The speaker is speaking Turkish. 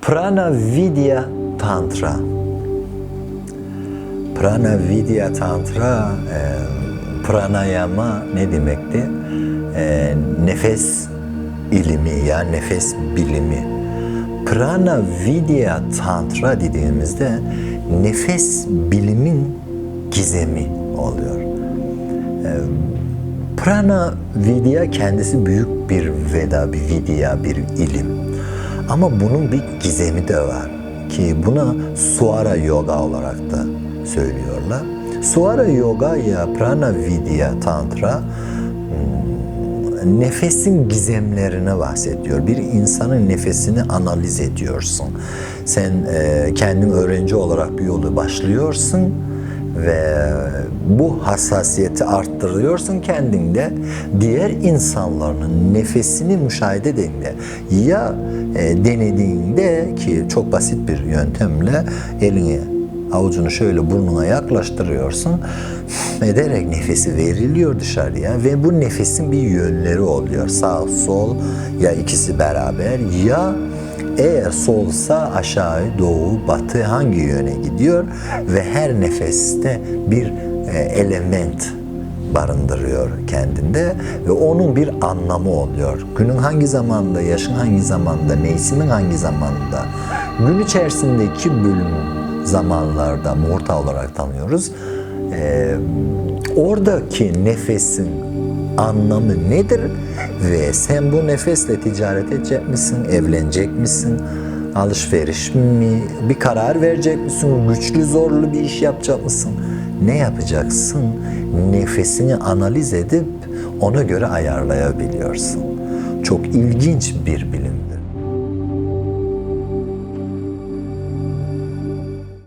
Prana Vidya Tantra. Prana Vidya Tantra, e, pranayama ne demekti? E, nefes ilimi ya nefes bilimi. Prana Vidya Tantra dediğimizde nefes bilimin gizemi oluyor. Prana Vidya kendisi büyük bir veda, bir vidya, bir ilim. Ama bunun bir gizemi de var ki buna Suara Yoga olarak da söylüyorlar. Suara Yoga ya Prana Vidya Tantra hmm, nefesin gizemlerine bahsediyor. Bir insanın nefesini analiz ediyorsun. Sen e, kendin öğrenci olarak bir yolu başlıyorsun ve bu hassasiyeti arttırıyorsun kendinde diğer insanların nefesini müşahede ettiğinde ya e, denediğinde ki çok basit bir yöntemle elini avucunu şöyle burnuna yaklaştırıyorsun ederek nefesi veriliyor dışarıya ve bu nefesin bir yönleri oluyor. Sağ sol ya ikisi beraber ya eğer solsa aşağı, doğu, batı hangi yöne gidiyor ve her nefeste bir element barındırıyor kendinde ve onun bir anlamı oluyor. Günün hangi zamanda, yaşın hangi zamanda, mevsimin hangi zamanda, gün içerisinde iki bölüm zamanlarda morta olarak tanıyoruz. E, oradaki nefesin anlamı nedir ve sen bu nefesle ticaret edecek misin, evlenecek misin, alışveriş mi, bir karar verecek misin, güçlü zorlu bir iş yapacak mısın? Ne yapacaksın? Nefesini analiz edip ona göre ayarlayabiliyorsun. Çok ilginç bir bilim.